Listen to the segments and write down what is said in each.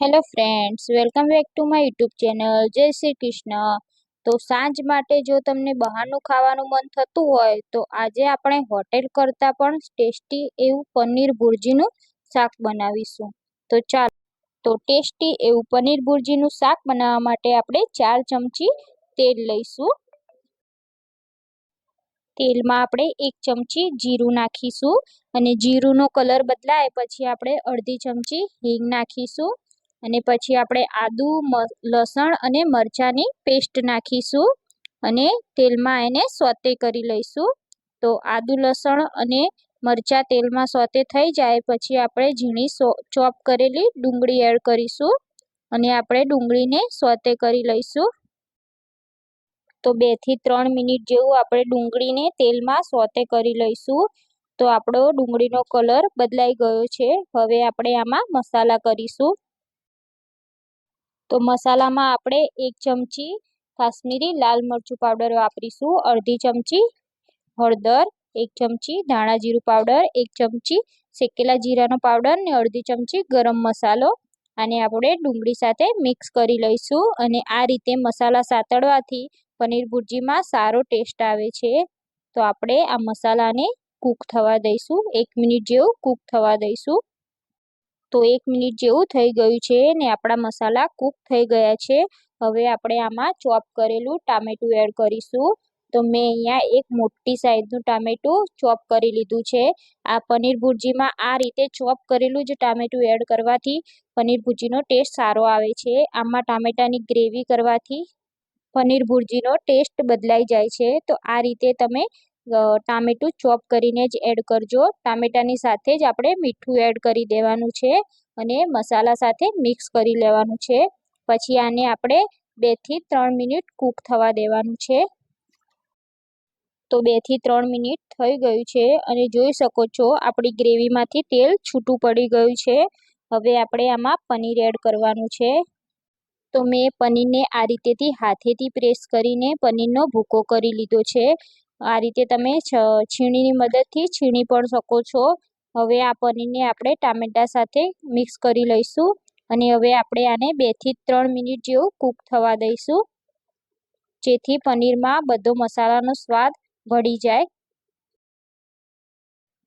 Hello friends welcome back to my YouTube channel Jai Shri Krishna. તો સાંજ માટે જો તમને બહારનું ખાવાનું મન થતું હોય, તો આજે આપણે હોટેલ કરતાં પણ ટેસ્ટી એવું પનીર ભુરજીનું શાક બનાવીશું. તો ચાલો, તો ટેસ્ટી એવું પનીર ભુરજીનું શાક બનાવવા માટે આપણે ચાર ચમચી તેલ લઈશું. તેલમાં આપણે એક ચમચી જીરું નાખીશું. અને જીરુંનો કલર બદલાય પછી આપણે અડધી ચમચી હિંગ નાખીશું. અને પછી આપણે આદુ લસણ અને મરચાંની પેસ્ટ નાખીશું અને તેલમાં એને સોતે કરી લઈશું. તો આદુ, લસણ અને મરચાં તેલમાં સોતે થઈ જાય પછી આપણે ઝીણી ચોપ કરેલી ડુંગળી એડ કરીશું અને આપણે ડુંગળીને સોતે કરી લઈશું. તો બેથી ત્રણ મિનિટ જેવું આપણે ડુંગળીને તેલમાં સોતે કરી લઈશું. તો આપણો ડુંગળીનો કલર બદલાઈ ગયો છે. હવે આપણે આમાં મસાલા કરીશું. તો મસાલામાં આપણે એક ચમચી કાશ્મીરી લાલ મરચું પાવડર વાપરીશું, અડધી ચમચી હળદર, એક ચમચી ધાણા જીરું પાવડર, એક ચમચી શેકેલા જીરાનો પાવડર ને અડધી ચમચી ગરમ મસાલો આને આપણે ડુંગળી સાથે મિક્સ કરી લઈશું અને આ રીતે મસાલા સાતળવાથી પનીર ભુરજીમાં સારો ટેસ્ટ આવે છે. તો આપણે આ મસાલાને કૂક થવા દઈશું, એક મિનિટ જેવું કૂક થવા દઈશું. તો એક મિનિટ જેવું થઈ ગયું છે ને આપણા મસાલા કૂક થઈ ગયા છે. હવે આપણે આમાં ચોપ કરેલું ટામેટું એડ કરીશું. તો મેં અહીંયા એક મોટી સાઈઝનું ટામેટું ચોપ કરી લીધું છે. આ પનીર ભુરજીમાં આ રીતે ચોપ કરેલું જ ટામેટું એડ કરવાથી પનીર ભુરજીનો ટેસ્ટ સારો આવે છે. આમાં ટામેટાની ગ્રેવી કરવાથી પનીર ભુરજીનો ટેસ્ટ બદલાઈ જાય છે. તો આ રીતે તમે ટામેટું ચોપ કરીને જ એડ કરજો. ટામેટાની સાથે જ આપણે મીઠું એડ કરી દેવાનું છે અને મસાલા સાથે મિક્સ કરી લેવાનું છે. પછી આને આપણે બેથી ત્રણ મિનિટ કૂક થવા દેવાનું છે. તો બેથી ત્રણ મિનિટ થઈ ગયું છે અને જોઈ શકો છો આપણી ગ્રેવીમાંથી તેલ છૂટું પડી ગયું છે. હવે આપણે આમાં પનીર એડ કરવાનું છે. તો મેં પનીરને આ રીતેથી હાથેથી પ્રેસ કરીને પનીરનો ભૂકો કરી લીધો છે. આ રીતે તમે છીણીની મદદથી છીણી પણ શકો છો. હવે આ પનીરને આપણે ટામેટાં સાથે મિક્સ કરી લઈશું અને હવે આપણે આને બેથી ત્રણ મિનિટ જેવું કૂક થવા દઈશું. જેથી પનીરમાં બધો મસાલાનો સ્વાદ ભળી જાય.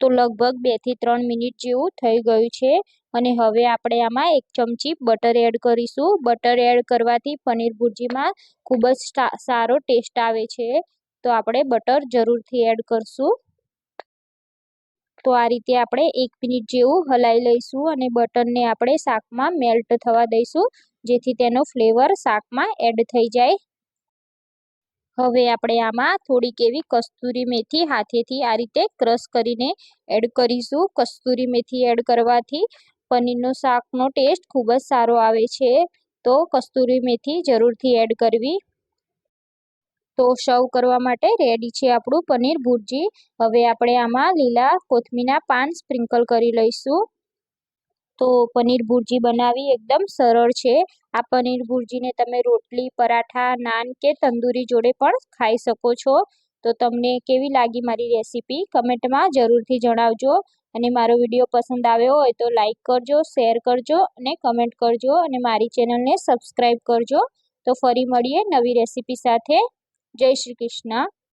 તો લગભગ બેથી ત્રણ મિનિટ જેવું થઈ ગયું છે અને હવે આપણે આમાં એક ચમચી બટર એડ કરીશું. બટર એડ કરવાથી પનીર ભુરજીમાં ખૂબ જ સારો ટેસ્ટ આવે છે. તો આપણે બટર જરૂરથી એડ કરશું. તો આ રીતે આપણે એક મિનિટ જેવું હલાવી લઈશું અને બટરને આપણે શાકમાં મેલ્ટ થવા દઈશું, જેથી તેનો ફ્લેવર શાકમાં એડ થઈ જાય. હવે આપણે આમાં થોડીક એવી કસ્તુરી મેથી હાથેથી આ રીતે ક્રશ કરીને એડ કરીશું. કસ્તુરી મેથી એડ કરવાથી પનીરનો શાકનો ટેસ્ટ ખૂબ જ સારો આવે છે. તો કસ્તુરી મેથી જરૂરથી એડ કરવી. તો સર્વ કરવા માટે રેડી છે આપણું પનીર ભુરજી. હવે આપણે આમાં લીલા કોથમીના પાન સ્પ્રિંકલ કરી લઈશું. તો પનીર ભુરજી બનાવી એકદમ સરળ છે. આ પનીર ભુરજીને તમે રોટલી, પરાઠા, નાન કે તંદૂરી જોડે પણ ખાઈ શકો છો. તો તમને કેવી લાગી મારી રેસીપી કમેન્ટમાં જરૂરથી જણાવજો. અને મારો વીડિયો પસંદ આવ્યો હોય તો લાઇક કરજો શેર કરજો અને કમેન્ટ કરજો. અને મારી ચેનલને સબસ્ક્રાઈબ કરજો. તો ફરી મળીએ નવી રેસીપી સાથે. જય શ્રી કૃષ્ણ.